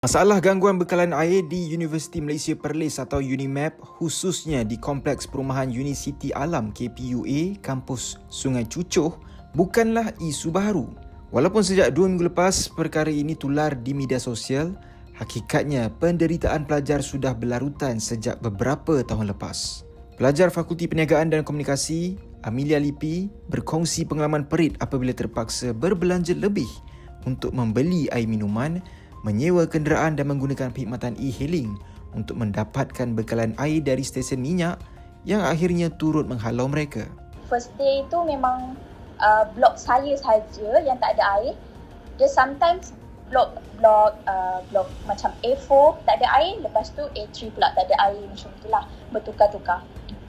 Masalah gangguan bekalan air di Universiti Malaysia Perlis atau UNIMAP khususnya di Kompleks Perumahan Unicity Alam KPUA kampus Sungai Cucuh bukanlah isu baru. Walaupun sejak dua minggu lepas perkara ini tular di media sosial, hakikatnya penderitaan pelajar sudah berlarutan sejak beberapa tahun lepas. Pelajar Fakulti Perniagaan dan Komunikasi, Amelia Lipi, berkongsi pengalaman perit apabila terpaksa berbelanja lebih untuk membeli air minuman menyewa kenderaan dan menggunakan perkhidmatan e-hailing untuk mendapatkan bekalan air dari stesen minyak yang akhirnya turut menghalau mereka. First day tu memang uh, blok saya saja yang tak ada air. Dia sometimes blok blok uh, blok macam A4 tak ada air, lepas tu A3 pula tak ada air macam itulah. Bertukar-tukar.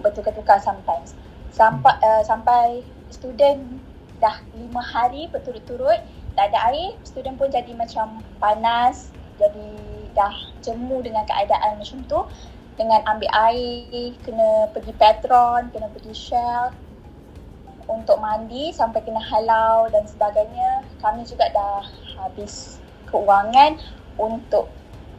Bertukar-tukar sometimes. Sampai uh, sampai student dah lima hari berturut-turut tak ada air, student pun jadi macam panas, jadi dah jemu dengan keadaan macam tu. Dengan ambil air, kena pergi Petron, kena pergi Shell untuk mandi sampai kena halau dan sebagainya. Kami juga dah habis keuangan untuk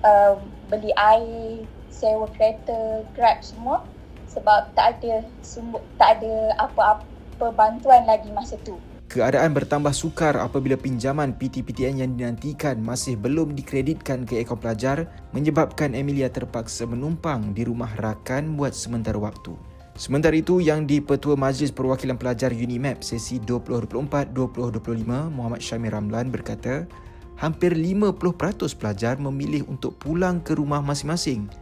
uh, beli air, sewa kereta, grab semua sebab tak ada sumber, tak ada apa-apa bantuan lagi masa tu. Keadaan bertambah sukar apabila pinjaman PTPTN yang dinantikan masih belum dikreditkan ke ekor pelajar menyebabkan Emilia terpaksa menumpang di rumah rakan buat sementara waktu. Sementara itu, yang di-Petua Majlis Perwakilan Pelajar UNIMAP sesi 2024-2025 Muhammad Syamir Ramlan berkata, hampir 50% pelajar memilih untuk pulang ke rumah masing-masing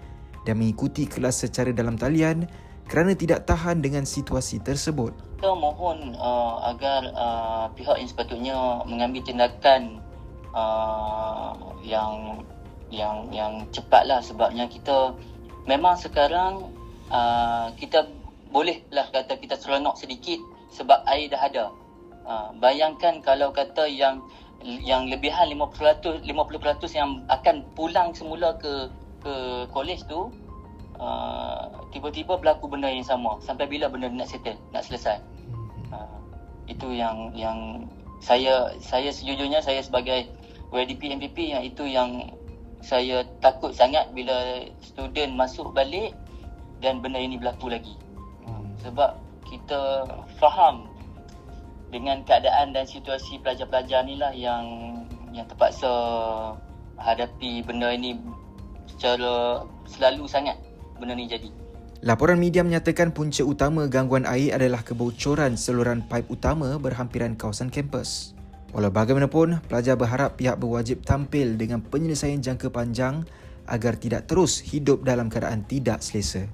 dan mengikuti kelas secara dalam talian kerana tidak tahan dengan situasi tersebut. Kita mohon uh, agar uh, pihak yang sepatutnya mengambil tindakan uh, yang yang yang cepatlah sebabnya kita memang sekarang uh, kita bolehlah kata kita seronok sedikit sebab air dah ada. Uh, bayangkan kalau kata yang yang lebihan 50% 50% yang akan pulang semula ke ke kolej tu tiba-tiba berlaku benda yang sama sampai bila benda nak settle nak selesai uh, itu yang yang saya saya sejujurnya saya sebagai WDP MPP yang itu yang saya takut sangat bila student masuk balik dan benda ini berlaku lagi hmm. sebab kita faham dengan keadaan dan situasi pelajar-pelajar ni lah yang yang terpaksa hadapi benda ini secara selalu sangat benda ni jadi. Laporan media menyatakan punca utama gangguan air adalah kebocoran saluran paip utama berhampiran kawasan kampus. Walau bagaimanapun, pelajar berharap pihak berwajib tampil dengan penyelesaian jangka panjang agar tidak terus hidup dalam keadaan tidak selesa.